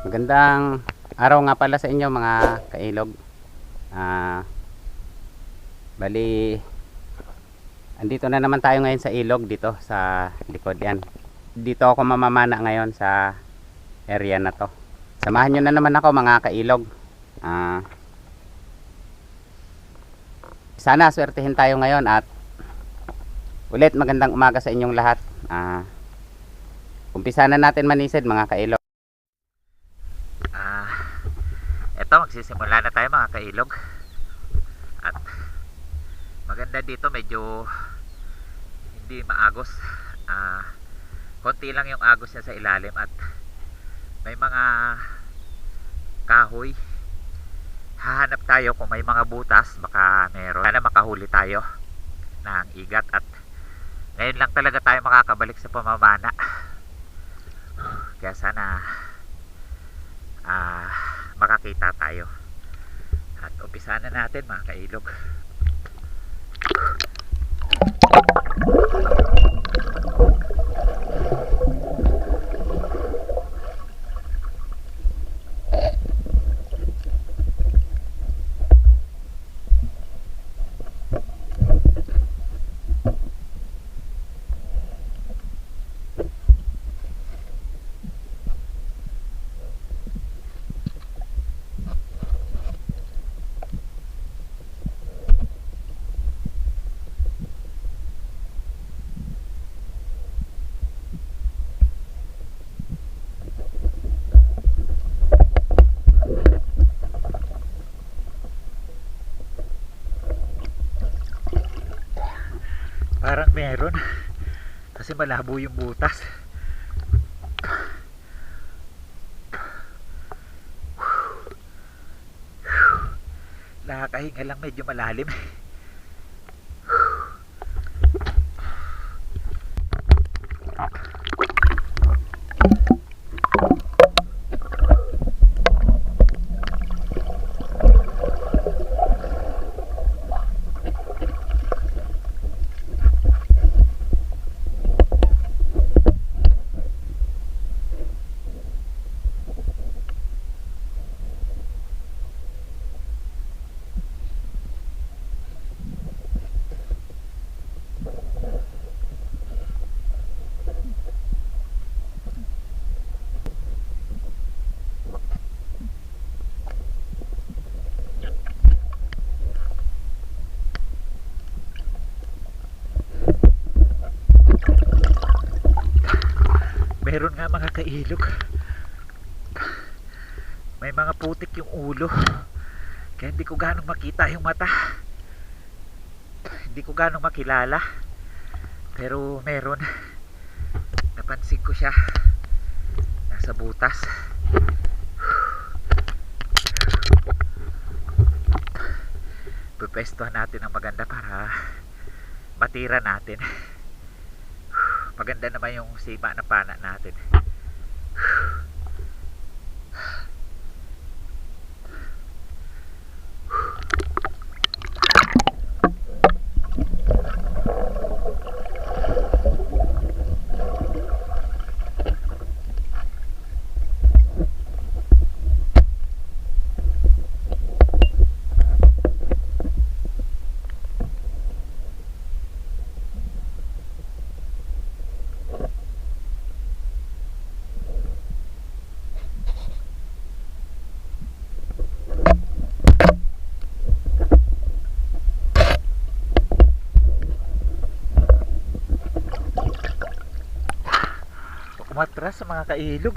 Magandang araw nga pala sa inyo mga kailog. Ah, bali, andito na naman tayo ngayon sa ilog dito sa likod yan. Dito ako mamamana ngayon sa area na to. Samahan nyo na naman ako mga kailog. Ah, sana swertihin tayo ngayon at ulit magandang umaga sa inyong lahat. Ah, umpisa na natin manisid mga kailog. Ah, eto magsisimula na tayo mga kailog. At maganda dito medyo hindi maagos. Ah, konti lang yung agos niya sa ilalim at may mga kahoy. Hahanap tayo kung may mga butas, baka meron. Sana makahuli tayo ng igat at ngayon lang talaga tayo makakabalik sa pamamana. Kaya sana ah, makakita tayo. At umpisa na natin mga kailog. parang meron. Kasi malabo yung butas. Nakakahinga lang medyo malalim meron nga mga kailog. May mga putik yung ulo. Kaya hindi ko ganong makita yung mata. Hindi ko ganong makilala. Pero meron. Napansin ko siya. Nasa butas. Pupwestuhan natin ang maganda para matira natin maganda naman yung sima na pana natin umatras sa mga kailog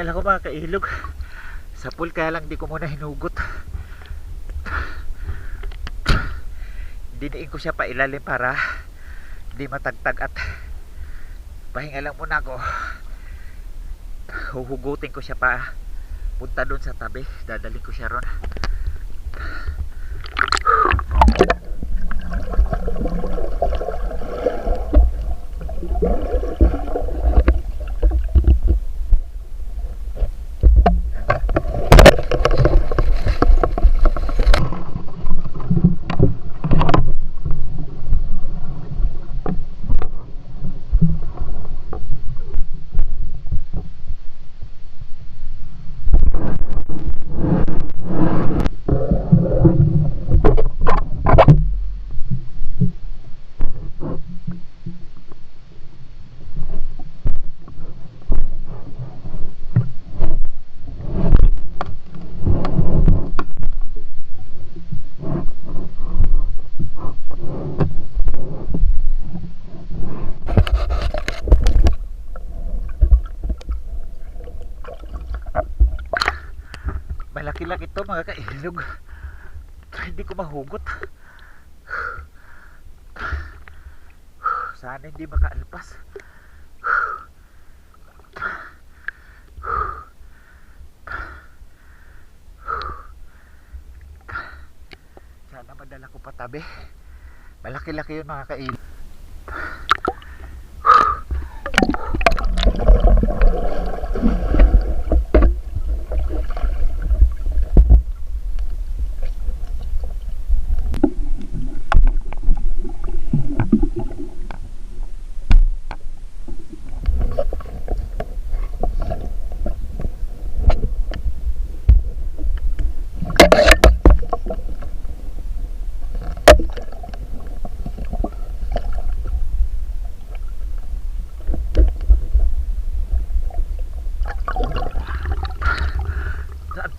Hinihingal ako mga kailog. Sa pool kaya lang di ko muna hinugot. Diniin ko siya pa ilalim para di matagtag at pahinga lang muna ako. Huhugutin ko siya pa punta doon sa tabi. Dadaling ko siya ron. Malaki-laki to kailog. Hindi ko mahugot. Sana hindi makaalpas. Sana madala ko patabi. Malaki-laki yun mga kailog.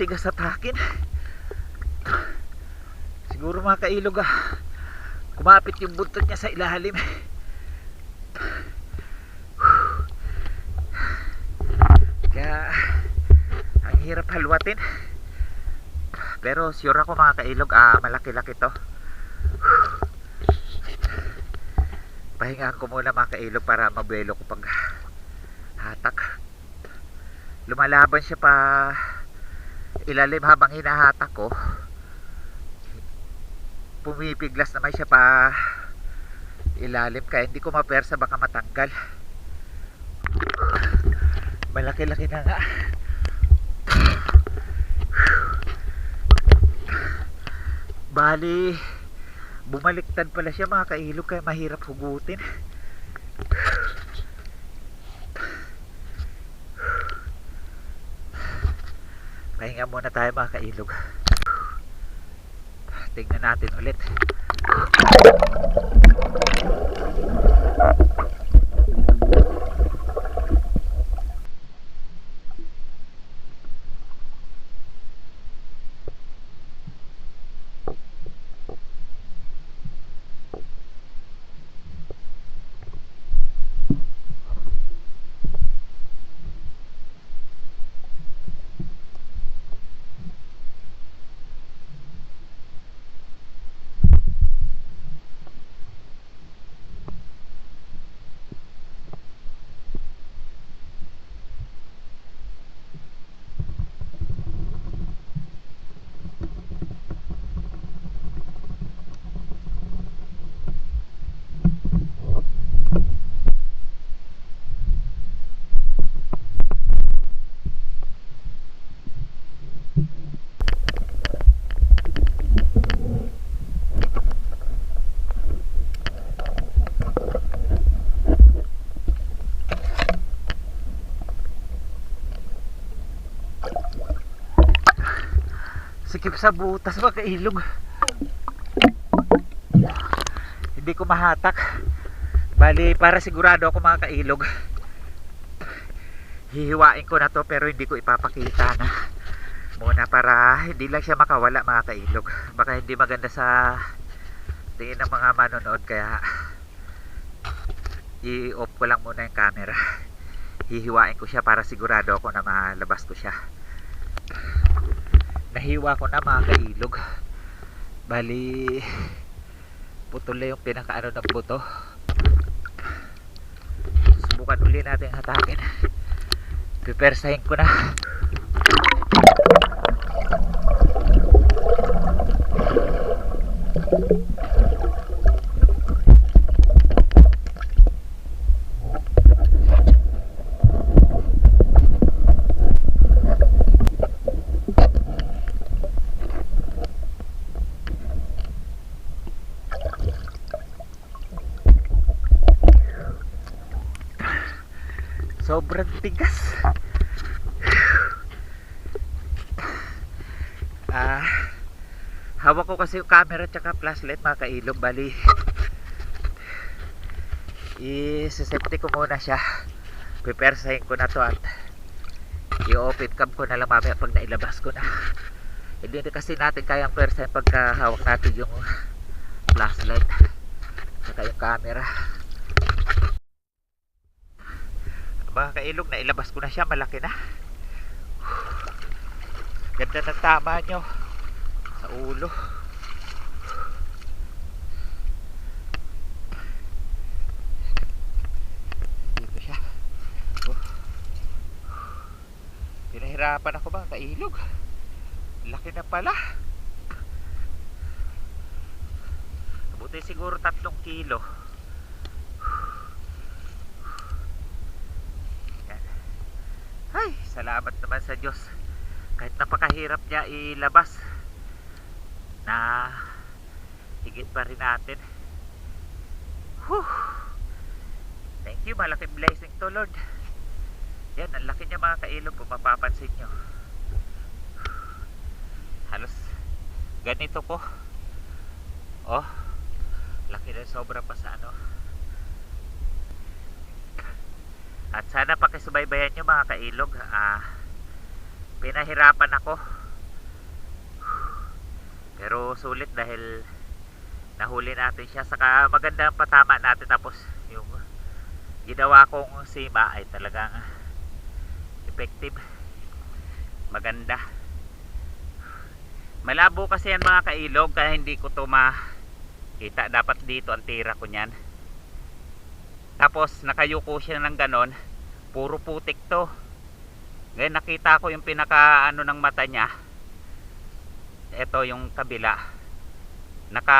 Ang tigas sa takin. Siguro mga kailog ah. Kumapit yung buntot niya sa ilalim. Kaya ang hirap halwatin. Pero sure ako mga kailog, ah, malaki-laki to. Pahinga ko muna mga kailog para mabuelo ko pag hatak. Lumalaban siya pa ilalim habang hinahatak ko. Pumipiglas naman siya pa ilalim kaya hindi ko mapersa baka matanggal. Malaki-laki na nga. Bali bumaliktad pala siya mga kailog kaya mahirap hugutin Pahinga muna tayo mga kailog. Tingnan natin ulit. Sikip sa butas mga kailog. Hindi ko mahatak. Bali, para sigurado ako mga kailog. Hihiwain ko na to pero hindi ko ipapakita na muna para hindi lang siya makawala mga kailog. Baka hindi maganda sa tingin ng mga manonood kaya i-off ko lang muna yung camera. hihiwain ko siya para sigurado ako na malabas ko siya nahiwa ko na mga kailog bali putol na yung pinakaano ng buto. Subukan uli natin hatakin. Pipersahin ko na sobrang tigas. Ah hawak ko kasi yung camera tsaka flashlight mga kailog bali. Isisepti ko muna siya. Pipersahin ko na to at i-open cam ko na lang mamaya pag nailabas ko na. Hindi na kasi natin kayang persahin pagka hawak natin yung flashlight tsaka yung camera mga kailog na ilabas ko na siya. Malaki na. Ganda ng tama nyo. Sa ulo. Dito siya. Oh. pinahirapan ako mga kailog. Laki na pala. Buti siguro tatlong kilo Ay, salamat naman sa Diyos. Kahit napakahirap niya ilabas na higit pa rin natin. Whew. Thank you, malaking blessing to Lord. Yan, ang laki niya mga kailog kung mapapansin nyo. Halos ganito po. Oh, laki na sobra pa sa ano. At sana pakisubaybayan nyo mga kailog. Ah, pinahirapan ako. Pero sulit dahil nahuli natin siya. Saka maganda ang patama natin. Tapos yung ginawa kong sima ay talagang effective. Maganda. Malabo kasi yan mga kailog kaya hindi ko to makita. Dapat dito ang tira ko niyan tapos nakayuko siya ng ganon. Puro putik to. Ngayon nakita ko yung pinaka ano ng mata niya. Ito yung kabila. Naka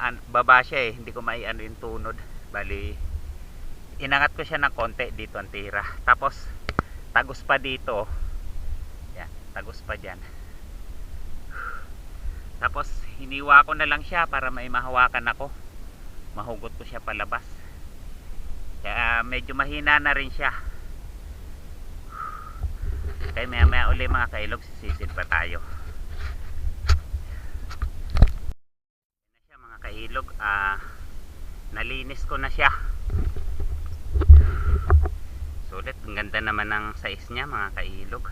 an, baba siya eh. Hindi ko maiano yung tunod. Bali inangat ko siya ng konti. Dito ang tira. Tapos tagos pa dito. Yan tagos pa dyan. Tapos hiniwa ko na lang siya para may mahawakan ako. Mahugot ko siya palabas kaya medyo mahina na rin siya. Kaya maya maya uli mga kailog sisisid pa tayo. Na siya mga kailog. Ah, nalinis ko na siya. Sulit ang ganda naman ng size niya mga kailog.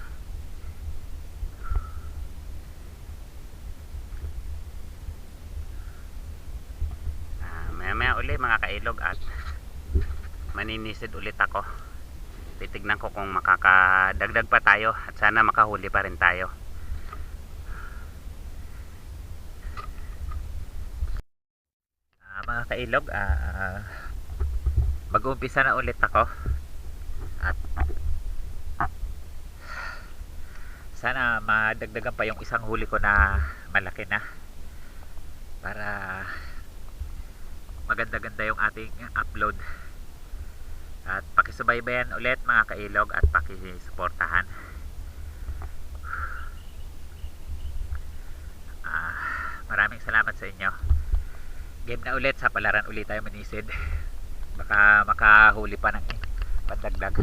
Ah, maya maya uli mga kailog at maninisid ulit ako. Titignan ko kung makakadagdag pa tayo at sana makahuli pa rin tayo. Ah, mga kailog ah, mag-umpisa na ulit ako. At sana madagdagan pa yung isang huli ko na malaki na para maganda-ganda yung ating upload at pakisubaybayan ulit mga kailog at pakisuportahan. Ah, maraming salamat sa inyo. Game na ulit sa palaran ulit tayo manisid baka makahuli pa ng pandagdag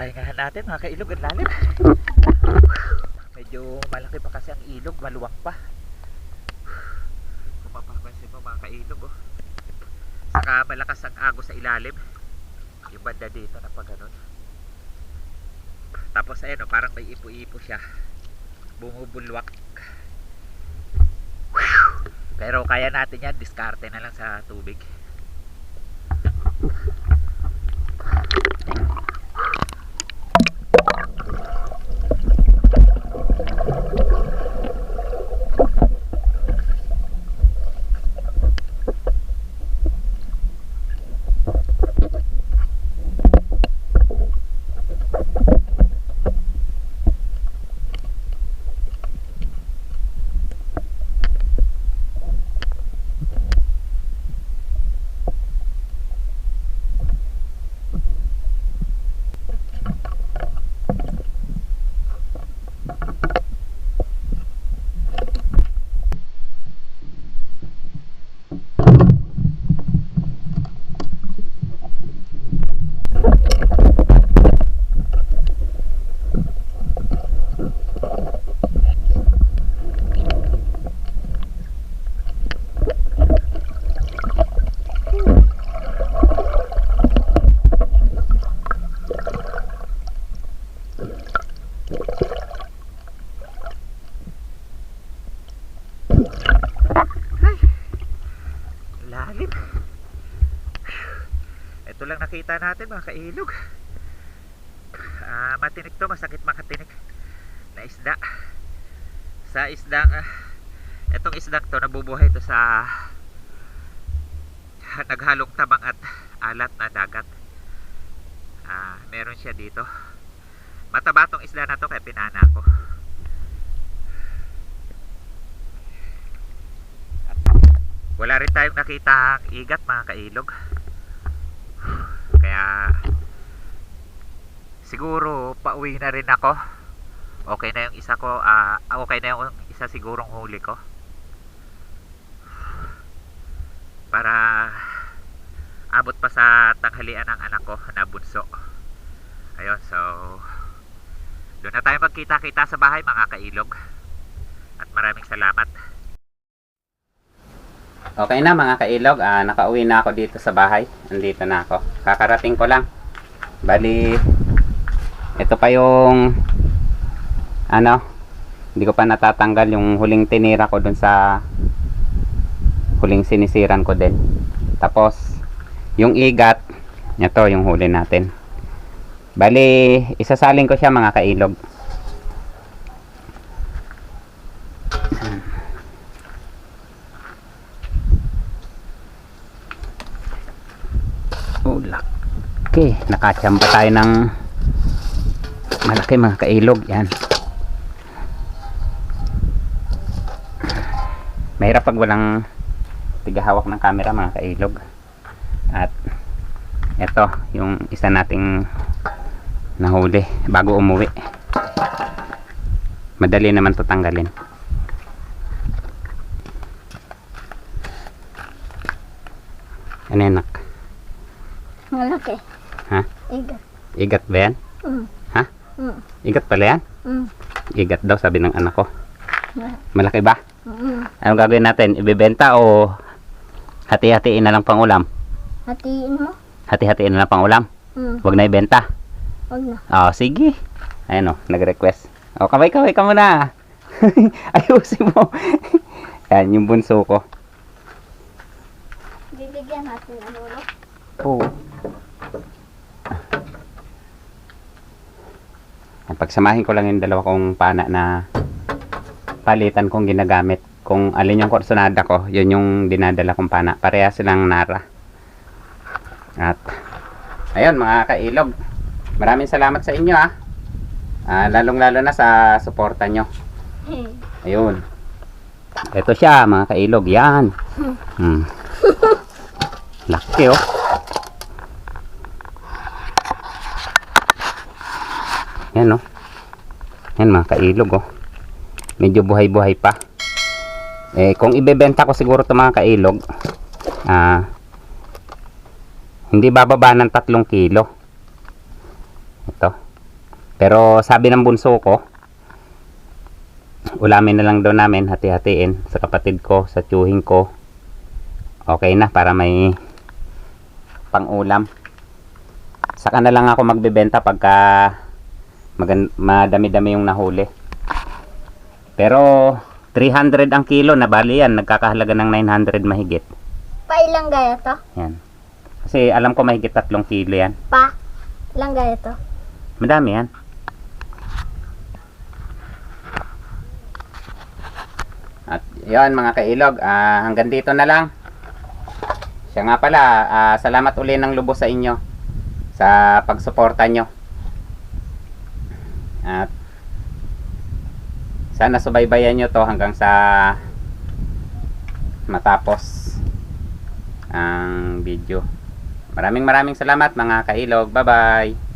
Pahingahan natin mga kailog ang lalim. Medyo malaki pa kasi ang ilog, maluwang pa. Kung mapapansin mo mga kailog oh. Saka malakas ang agos sa ilalim. Yung banda dito na pa ganun. Tapos ayun oh, parang may ipo-ipo siya. Bumubulwak. Pero kaya natin yan, diskarte na lang sa tubig. Lalim. Ito lang nakita natin mga kailog. Ah, matinik to, masakit makatinik na isda. Sa isdang ah, etong isdang to nabubuhay to sa naghalong tabang at alat na dagat. Ah, meron siya dito. Mataba tong isda na to kaya pinana ko. Wala rin tayong nakita igat mga kailog. Kaya siguro pauwi na rin ako. Okay na yung isa ko, ah okay na yung isa sigurong huli ko. Para abot pa sa tanghalian ng anak ko na bunso. Ayun, so doon na tayo magkita-kita sa bahay mga kailog. At maraming salamat. Okay na mga kailog, ah, nakauwi na ako dito sa bahay. Andito na ako. Kakarating ko lang. Bali, ito pa yung ano, hindi ko pa natatanggal yung huling tinira ko dun sa huling sinisiran ko din. Tapos, yung igat, ito yung huli natin. Bali, isasalin ko siya mga kailog. Oh, laki. Nakachamba tayo ng malaki mga kailog. Yan. Mahirap pag walang tigahawak ng camera mga kailog. At ito, yung isa nating nahuli bago umuwi. Madali naman to tanggalin. Ano yan, nak? Malaki. Ha? Igat. Igat ba yan? Mm. Ha? Mm. Igat pala yan? Mm. Igat daw sabi ng anak ko. Ma- Malaki ba? Mm. Anong gagawin natin? Ibebenta o hati-hatiin na lang pang ulam? Hatiin mo. Hati-hatiin na lang pang ulam? Mm. Huwag na ibenta. Huwag na. Oh, sige. Ayan o, nag-request. O, kaway-kaway ka muna. Ayusin mo. Yan, yung bunso ko. Bibigyan natin ng ulo. Oo. Yan, Pagsamahin ko lang yung dalawa kong pana na palitan kong ginagamit. Kung alin yung korsonada ko, yun yung dinadala kong pana. Pareha silang nara. At, ayun mga kailog. Maraming salamat sa inyo ah. Ah, lalong-lalo na sa suporta nyo. Ayun. Ito siya mga kailog. Yan. Hmm. Laki oh. Yan oh. Yan mga kailog oh. Medyo buhay-buhay pa. Eh kung ibebenta ko siguro 'to mga kailog, ah hindi bababa ng 3 kilo. Ito. Pero sabi ng bunso ko, ulamin na lang daw namin, hati-hatiin sa kapatid ko, sa tiyuhin ko. Okay na para may pang-ulam. Saka na lang ako magbebenta pagka madami-dami yung nahuli. Pero 300 ang kilo na bali yan, nagkakahalaga ng 900 mahigit. Pa ilang gaya to? Yan. Kasi alam ko mahigit 3 kilo yan. Pa? Ilang gaya to? Madami yan. At yon mga kailog, ah, hanggang dito na lang. Siya nga pala, ah, salamat uli ng lubos sa inyo sa pagsuporta nyo. At sana subaybayan nyo to hanggang sa matapos ang video. Maraming maraming salamat mga kailog. Bye-bye!